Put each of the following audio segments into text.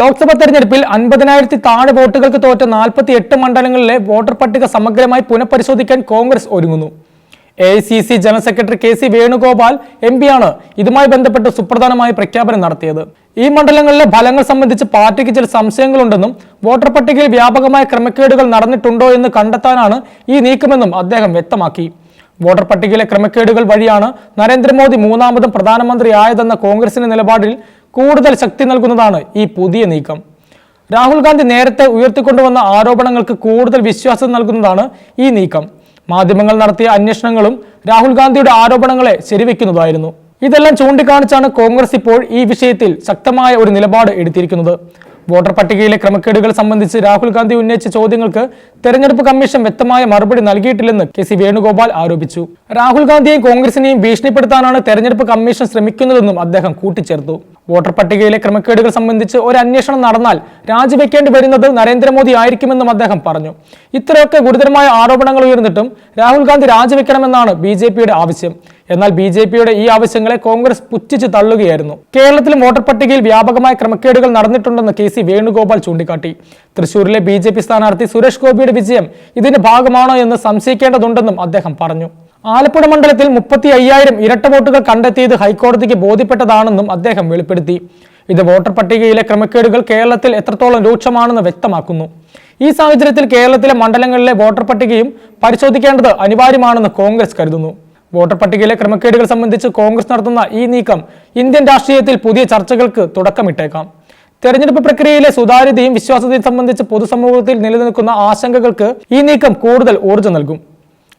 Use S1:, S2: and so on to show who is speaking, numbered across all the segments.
S1: ലോക്സഭാ തെരഞ്ഞെടുപ്പിൽ അൻപതിനായിരത്തി താഴെ വോട്ടുകൾക്ക് തോറ്റ നാൽപ്പത്തി എട്ട് മണ്ഡലങ്ങളിലെ വോട്ടർ പട്ടിക സമഗ്രമായി പുനഃപരിശോധിക്കാൻ കോൺഗ്രസ് ഒരുങ്ങുന്നു. A C C general secretary K C Venugopal M പിയാണ് ഇതുമായി ബന്ധപ്പെട്ട് സുപ്രധാനമായ പ്രഖ്യാപനം നടത്തിയത്. ഈ മണ്ഡലങ്ങളിലെ ഫലങ്ങൾ സംബന്ധിച്ച് പാർട്ടിക്ക് ചില സംശയങ്ങളുണ്ടെന്നും വോട്ടർ പട്ടികയിൽ വ്യാപകമായ ക്രമക്കേടുകൾ നടന്നിട്ടുണ്ടോ എന്ന് കണ്ടെത്താനാണ് ഈ നീക്കമെന്നും അദ്ദേഹം വ്യക്തമാക്കി. വോട്ടർ പട്ടികയിലെ ക്രമക്കേടുകൾ വഴിയാണ് നരേന്ദ്രമോദി മൂന്നാമതും പ്രധാനമന്ത്രിയായതെന്ന കോൺഗ്രസിന്റെ നിലപാടിൽ കൂടുതൽ ശക്തി നൽകുന്നതാണ് ഈ പുതിയ നീക്കം. രാഹുൽ ഗാന്ധി നേരത്തെ ഉയർത്തിക്കൊണ്ടുവന്ന ആരോപണങ്ങൾക്ക് കൂടുതൽ വിശ്വാസം നൽകുന്നതാണ് ഈ നീക്കം. മാധ്യമങ്ങൾ നടത്തിയ അന്വേഷണങ്ങളും രാഹുൽ ഗാന്ധിയുടെ ആരോപണങ്ങളെ ശരിവെക്കുന്നതായിരുന്നു. ഇതെല്ലാം ചൂണ്ടിക്കാണിച്ചാണ് കോൺഗ്രസ് ഇപ്പോൾ ഈ വിഷയത്തിൽ ശക്തമായ ഒരു നിലപാട് എടുത്തിരിക്കുന്നത്. വോട്ടർ പട്ടികയിലെ ക്രമക്കേടുകൾ സംബന്ധിച്ച് രാഹുൽ ഗാന്ധി ഉന്നയിച്ച ചോദ്യങ്ങൾക്ക് തെരഞ്ഞെടുപ്പ് കമ്മീഷൻ വ്യക്തമായ മറുപടി നൽകിയിട്ടില്ലെന്ന് കെ സി വേണുഗോപാൽ ആരോപിച്ചു. രാഹുൽ ഗാന്ധിയെയും കോൺഗ്രസിനെയും ഭീഷണിപ്പെടുത്താനാണ് തെരഞ്ഞെടുപ്പ് കമ്മീഷൻ ശ്രമിക്കുന്നതെന്നും അദ്ദേഹം കൂട്ടിച്ചേർത്തു. വോട്ടർ പട്ടികയിലെ ക്രമക്കേടുകൾ സംബന്ധിച്ച് ഒരു അന്വേഷണം നടന്നാൽ രാജിവെക്കേണ്ടി വരുന്നത് നരേന്ദ്രമോദി ആയിരിക്കുമെന്നും അദ്ദേഹം പറഞ്ഞു. ഇത്രയൊക്കെ ഗുരുതരമായ ആരോപണങ്ങൾ ഉയർന്നിട്ടും രാഹുൽ ഗാന്ധി രാജിവെക്കണമെന്നാണ് ബി ആവശ്യം. എന്നാൽ ബി ജെ പിയുടെ ഈ ആവശ്യങ്ങളെ കോൺഗ്രസ് പുച്ഛിച്ച് തള്ളുകയായിരുന്നു. കേരളത്തിലും വോട്ടർ പട്ടികയിൽ വ്യാപകമായ ക്രമക്കേടുകൾ നടന്നിട്ടുണ്ടെന്ന് കെ സി വേണുഗോപാൽ ചൂണ്ടിക്കാട്ടി. തൃശൂരിലെ ബി സ്ഥാനാർത്ഥി സുരേഷ് ഗോപിയുടെ വിജയം ഇതിന്റെ ഭാഗമാണോ എന്ന് സംശയിക്കേണ്ടതുണ്ടെന്നും അദ്ദേഹം പറഞ്ഞു. ആലപ്പുഴ മണ്ഡലത്തിൽ മുപ്പത്തി അയ്യായിരം ഇരട്ട വോട്ടുകൾ കണ്ടെത്തിയത് ഹൈക്കോടതിക്ക് ബോധ്യപ്പെട്ടതാണെന്നും അദ്ദേഹം വെളിപ്പെടുത്തി. ഇത് വോട്ടർ പട്ടികയിലെ ക്രമക്കേടുകൾ കേരളത്തിൽ എത്രത്തോളം രൂക്ഷമാണെന്ന് വ്യക്തമാക്കുന്നു. ഈ സാഹചര്യത്തിൽ കേരളത്തിലെ മണ്ഡലങ്ങളിലെ വോട്ടർ പട്ടികയും പരിശോധിക്കേണ്ടത് അനിവാര്യമാണെന്ന് കോൺഗ്രസ് കരുതുന്നു. വോട്ടർ പട്ടികയിലെ ക്രമക്കേടുകൾ സംബന്ധിച്ച് കോൺഗ്രസ് നടത്തുന്ന ഈ നീക്കം ഇന്ത്യൻ രാഷ്ട്രീയത്തിൽ പുതിയ ചർച്ചകൾക്ക് തുടക്കമിട്ടേക്കാം. തെരഞ്ഞെടുപ്പ് പ്രക്രിയയിലെ സുതാര്യതയും വിശ്വാസ്യതയും സംബന്ധിച്ച് പൊതുസമൂഹത്തിൽ നിലനിൽക്കുന്ന ആശങ്കകൾക്ക് ഈ നീക്കം കൂടുതൽ ഊർജം നൽകും.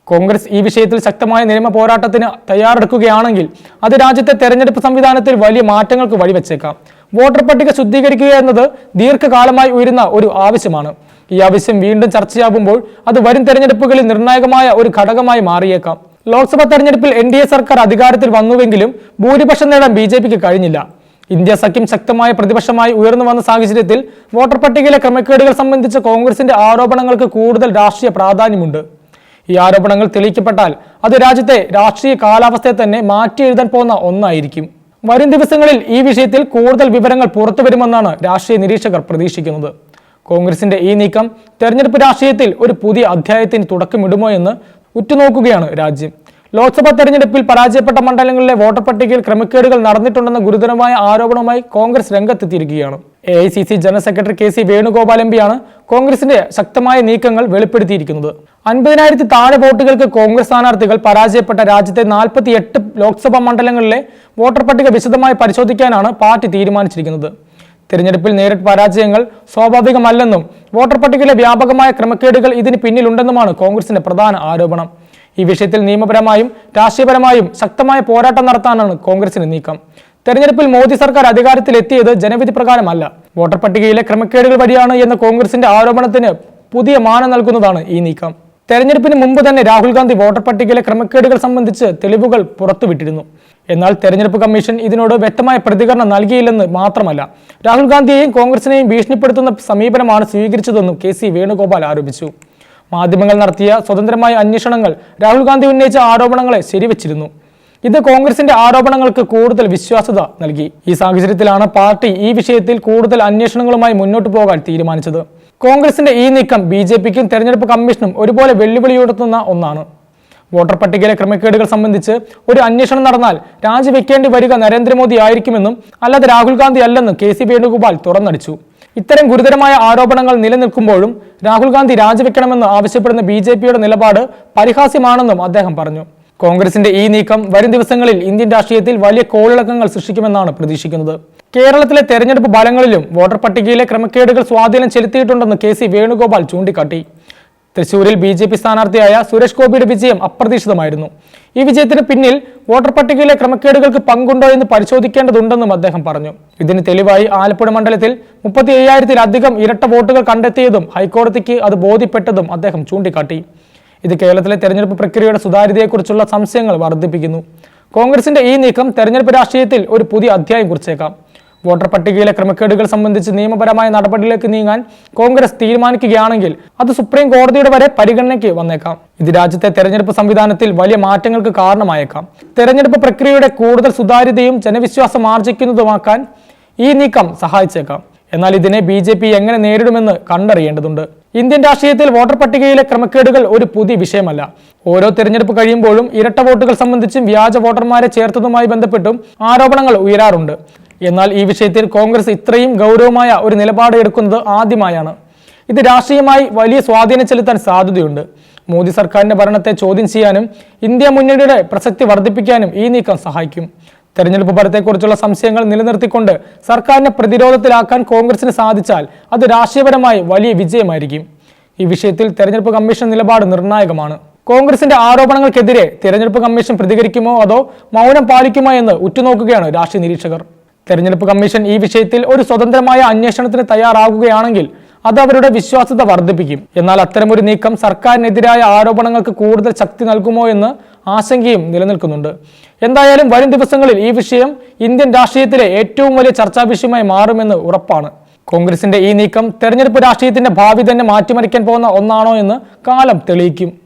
S1: കോൺഗ്രസ് ഈ വിഷയത്തിൽ ശക്തമായ നിയമ പോരാട്ടത്തിന് തയ്യാറെടുക്കുകയാണെങ്കിൽ അത് രാജ്യത്തെ തെരഞ്ഞെടുപ്പ് സംവിധാനത്തിൽ വലിയ മാറ്റങ്ങൾക്ക് വഴിവെച്ചേക്കാം. വോട്ടർ പട്ടിക ശുദ്ധീകരിക്കുക എന്നത് ദീർഘകാലമായി ഉയരുന്ന ഒരു ആവശ്യമാണ്. ഈ ആവശ്യം വീണ്ടും ചർച്ചയാകുമ്പോൾ അത് വരും തെരഞ്ഞെടുപ്പുകളിൽ നിർണായകമായ ഒരു ഘടകമായി മാറിയേക്കാം. ലോക്സഭാ തെരഞ്ഞെടുപ്പിൽ എൻ ഡി എ സർക്കാർ അധികാരത്തിൽ വന്നുവെങ്കിലും ഭൂരിപക്ഷം നേടാൻ ബി ജെ പിക്ക് കഴിഞ്ഞില്ല. ഇന്ത്യ സഖ്യം ശക്തമായ പ്രതിപക്ഷമായി ഉയർന്നു വന്ന സാഹചര്യത്തിൽ വോട്ടർ പട്ടികയിലെ ക്രമക്കേടുകൾ സംബന്ധിച്ച കോൺഗ്രസിന്റെ ആരോപണങ്ങൾക്ക് കൂടുതൽ രാഷ്ട്രീയ പ്രാധാന്യമുണ്ട്. ഈ ആരോപണങ്ങൾ തെളിയിക്കപ്പെട്ടാൽ അത് രാജ്യത്തെ രാഷ്ട്രീയ കാലാവസ്ഥയെ തന്നെ മാറ്റി എഴുതാൻ പോകുന്ന ഒന്നായിരിക്കും. വരും ദിവസങ്ങളിൽ ഈ വിഷയത്തിൽ കൂടുതൽ വിവരങ്ങൾ പുറത്തുവരുമെന്നാണ് രാഷ്ട്രീയ നിരീക്ഷകർ പ്രതീക്ഷിക്കുന്നത്. കോൺഗ്രസിന്റെ ഈ നീക്കം തെരഞ്ഞെടുപ്പ് രാഷ്ട്രീയത്തിൽ ഒരു പുതിയ അധ്യായത്തിന് തുടക്കമിടുമോ എന്ന് ഉറ്റുനോക്കുകയാണ് രാജ്യം. ലോക്സഭാ തെരഞ്ഞെടുപ്പിൽ പരാജയപ്പെട്ട മണ്ഡലങ്ങളിലെ വോട്ടർ പട്ടികയിൽ ക്രമക്കേടുകൾ നടന്നിട്ടുണ്ടെന്ന ഗുരുതരമായ ആരോപണവുമായി കോൺഗ്രസ് രംഗത്തെത്തിയിരിക്കുകയാണ്. A I C C general secretary K C Venugopal M പിയാണ് കോൺഗ്രസിന്റെ ശക്തമായ നീക്കങ്ങൾ വെളിപ്പെടുത്തിയിരിക്കുന്നത്. അൻപതിനായിരത്തി താഴെ വോട്ടുകൾക്ക് കോൺഗ്രസ് സ്ഥാനാർത്ഥികൾ പരാജയപ്പെട്ട രാജ്യത്തെ നാൽപ്പത്തി എട്ട് ലോക്സഭാ മണ്ഡലങ്ങളിലെ വോട്ടർ പട്ടിക വിശദമായി പരിശോധിക്കാനാണ് പാർട്ടി തീരുമാനിച്ചിരിക്കുന്നത്. തിരഞ്ഞെടുപ്പിൽ നേരിട്ട് പരാജയങ്ങൾ സ്വാഭാവികമല്ലെന്നും വോട്ടർ പട്ടികയിലെ വ്യാപകമായ ക്രമക്കേടുകൾ ഇതിന് പിന്നിലുണ്ടെന്നുമാണ് കോൺഗ്രസിന്റെ പ്രധാന ആരോപണം. ഈ വിഷയത്തിൽ നിയമപരമായും രാഷ്ട്രീയപരമായും ശക്തമായ പോരാട്ടം നടത്താനാണ് കോൺഗ്രസിന്റെ നീക്കം. തെരഞ്ഞെടുപ്പിൽ മോദി സർക്കാർ അധികാരത്തിലെത്തിയത് ജനവിധി പ്രകാരമല്ല. വോട്ടർ പട്ടികയിലെ ക്രമക്കേടുകൾ വഴിയാണ് എന്ന കോൺഗ്രസിന്റെ ആരോപണത്തിന് പുതിയ മാനം നൽകുന്നതാണ് ഈ നീക്കം. തെരഞ്ഞെടുപ്പിന് മുമ്പ് തന്നെ രാഹുൽ ഗാന്ധി വോട്ടർ പട്ടികയിലെ ക്രമക്കേടുകൾ സംബന്ധിച്ച് തെളിവുകൾ പുറത്തുവിട്ടിരുന്നു. എന്നാൽ തെരഞ്ഞെടുപ്പ് കമ്മീഷൻ ഇതിനോട് വ്യക്തമായ പ്രതികരണം നൽകിയില്ലെന്ന് മാത്രമല്ല രാഹുൽ ഗാന്ധിയെയും കോൺഗ്രസിനെയും ഭീഷണിപ്പെടുത്തുന്ന സമീപനമാണ് സ്വീകരിച്ചതെന്നും കെ സി വേണുഗോപാൽ ആരോപിച്ചു. മാധ്യമങ്ങൾ നടത്തിയ സ്വതന്ത്രമായ അന്വേഷണങ്ങൾ രാഹുൽ ഗാന്ധി ഉന്നയിച്ച ആരോപണങ്ങളെ ശരിവച്ചിരുന്നു. ഇത് കോൺഗ്രസിന്റെ ആരോപണങ്ങൾക്ക് കൂടുതൽ വിശ്വാസ്യത നൽകി. ഈ സാഹചര്യത്തിലാണ് പാർട്ടി ഈ വിഷയത്തിൽ കൂടുതൽ അന്വേഷണങ്ങളുമായി മുന്നോട്ട് പോകാൻ തീരുമാനിച്ചത്. കോൺഗ്രസിന്റെ ഈ നീക്കം ബി ജെ പിക്കും തെരഞ്ഞെടുപ്പ് കമ്മീഷനും ഒരുപോലെ വെല്ലുവിളിയുയർത്തുന്ന ഒന്നാണ്. വോട്ടർ പട്ടികയിലെ ക്രമക്കേടുകൾ സംബന്ധിച്ച് ഒരു അന്വേഷണം നടന്നാൽ രാജിവെക്കേണ്ടി വരിക നരേന്ദ്രമോദി ആയിരിക്കുമെന്നും അല്ലാതെ രാഹുൽ ഗാന്ധി അല്ലെന്നും കെ സി വേണുഗോപാൽ തുറന്നടിച്ചു. ഇത്തരം ഗുരുതരമായ ആരോപണങ്ങൾ നിലനിൽക്കുമ്പോഴും രാഹുൽ ഗാന്ധി രാജിവെക്കണമെന്ന് ആവശ്യപ്പെടുന്ന ബി നിലപാട് പരിഹാസ്യമാണെന്നും അദ്ദേഹം പറഞ്ഞു. കോൺഗ്രസിന്റെ ഈ നീക്കം വരും ദിവസങ്ങളിൽ ഇന്ത്യൻ രാഷ്ട്രീയത്തിൽ വലിയ കോളിളക്കങ്ങൾ സൃഷ്ടിക്കുമെന്നാണ് പ്രതീക്ഷിക്കുന്നത്. കേരളത്തിലെ തെരഞ്ഞെടുപ്പ് ഫലങ്ങളിലും വോട്ടർ പട്ടികയിലെ ക്രമക്കേടുകൾ സ്വാധീനം ചെലുത്തിയിട്ടുണ്ടെന്ന് കെ സി വേണുഗോപാൽ ചൂണ്ടിക്കാട്ടി. തൃശൂരിൽ ബി ജെ പി സ്ഥാനാർത്ഥിയായ സുരേഷ് ഗോപിയുടെ വിജയം അപ്രതീക്ഷിതമായിരുന്നു. ഈ വിജയത്തിന് പിന്നിൽ വോട്ടർ പട്ടികയിലെ ക്രമക്കേടുകൾക്ക് പങ്കുണ്ടോ എന്ന് പരിശോധിക്കേണ്ടതുണ്ടെന്നും അദ്ദേഹം പറഞ്ഞു. ഇതിന് തെളിവായി ആലപ്പുഴ മണ്ഡലത്തിൽ മുപ്പത്തി അയ്യായിരത്തിലധികം ഇരട്ട വോട്ടുകൾ കണ്ടെത്തിയതും ഹൈക്കോടതിക്ക് അത് ബോധ്യപ്പെട്ടതും അദ്ദേഹം ചൂണ്ടിക്കാട്ടി. ഇത് കേരളത്തിലെ തെരഞ്ഞെടുപ്പ് പ്രക്രിയയുടെ സുതാര്യതയെക്കുറിച്ചുള്ള സംശയങ്ങൾ വർദ്ധിപ്പിക്കുന്നു. കോൺഗ്രസിന്റെ ഈ നീക്കം തെരഞ്ഞെടുപ്പ് രാഷ്ട്രീയത്തിൽ ഒരു പുതിയ അധ്യായം കുറിച്ചേക്കാം. വോട്ടർ പട്ടികയിലെ ക്രമക്കേടുകൾ സംബന്ധിച്ച് നിയമപരമായ നടപടിയിലേക്ക് നീങ്ങാൻ കോൺഗ്രസ് തീരുമാനിക്കുകയാണെങ്കിൽ അത് സുപ്രീം കോടതിയുടെ വരെ പരിഗണനയ്ക്ക് വന്നേക്കാം. ഇത് രാജ്യത്തെ തെരഞ്ഞെടുപ്പ് സംവിധാനത്തിൽ വലിയ മാറ്റങ്ങൾക്ക് കാരണമായേക്കാം. തെരഞ്ഞെടുപ്പ് പ്രക്രിയയുടെ കൂടുതൽ സുതാര്യതയും ജനവിശ്വാസം ആർജിക്കുന്നതുമാക്കാൻ ഈ നീക്കം സഹായിച്ചേക്കാം. എന്നാൽ ഇതിനെ ബി എങ്ങനെ നേരിടുമെന്ന് കണ്ടറിയേണ്ടതുണ്ട്. ഇന്ത്യൻ രാഷ്ട്രീയത്തിൽ വോട്ടർ പട്ടികയിലെ ക്രമക്കേടുകൾ ഒരു പുതിയ വിഷയമല്ല. ഓരോ തിരഞ്ഞെടുപ്പ് കഴിയുമ്പോഴും ഇരട്ട വോട്ടുകൾ സംബന്ധിച്ചും വ്യാജ വോട്ടർമാരെ ചേർത്തതുമായി ബന്ധപ്പെട്ടും ആരോപണങ്ങൾ ഉയരാറുണ്ട്. എന്നാൽ ഈ വിഷയത്തിൽ കോൺഗ്രസ് ഇത്രയും ഗൗരവമായ ഒരു നിലപാട് എടുക്കുന്നത് ആദ്യമായാണ്. ഇത് രാഷ്ട്രീയമായി വലിയ സ്വാധീനം ചെലുത്താൻ സാധ്യതയുണ്ട്. മോദി സർക്കാരിന്റെ ഭരണത്തെ ചോദ്യം ചെയ്യാനും ഇന്ത്യ മുന്നണിയുടെ പ്രസക്തി വർദ്ധിപ്പിക്കാനും ഈ നീക്കം സഹായിക്കും. തെരഞ്ഞെടുപ്പ് ഫലത്തെക്കുറിച്ചുള്ള സംശയങ്ങൾ നിലനിർത്തിക്കൊണ്ട് സർക്കാരിനെ പ്രതിരോധത്തിലാക്കാൻ കോൺഗ്രസിന് സാധിച്ചാൽ അത് രാഷ്ട്രീയപരമായി വലിയ വിജയമായിരിക്കും. ഈ വിഷയത്തിൽ തെരഞ്ഞെടുപ്പ് കമ്മീഷൻ നിലപാട് നിർണായകമാണ്. കോൺഗ്രസിന്റെ ആരോപണങ്ങൾക്കെതിരെ തെരഞ്ഞെടുപ്പ് കമ്മീഷൻ പ്രതികരിക്കുമോ അതോ മൗനം പാലിക്കുമോ എന്ന് ഉറ്റുനോക്കുകയാണ് രാഷ്ട്രീയ നിരീക്ഷകർ. തെരഞ്ഞെടുപ്പ് കമ്മീഷൻ ഈ വിഷയത്തിൽ ഒരു സ്വതന്ത്രമായ അന്വേഷണത്തിന് തയ്യാറാകുകയാണെങ്കിൽ അത് അവരുടെ വിശ്വാസ്യത വർദ്ധിപ്പിക്കും. എന്നാൽ അത്തരമൊരു നീക്കം സർക്കാരിനെതിരായ ആരോപണങ്ങൾക്ക് കൂടുതൽ ശക്തി നൽകുമോ എന്ന് ആശങ്കയും നിലനിൽക്കുന്നുണ്ട്. എന്തായാലും വരും ദിവസങ്ങളിൽ ഈ വിഷയം ഇന്ത്യൻ രാഷ്ട്രീയത്തിലെ ഏറ്റവും വലിയ ചർച്ചാ വിഷയമായി മാറുമെന്ന് ഉറപ്പാണ്. കോൺഗ്രസിന്റെ ഈ നീക്കം തെരഞ്ഞെടുപ്പ് രാഷ്ട്രീയത്തിന്റെ ഭാവി തന്നെ മാറ്റിമറിക്കാൻ പോകുന്ന ഒന്നാണോ എന്ന് കാലം തെളിയിക്കും.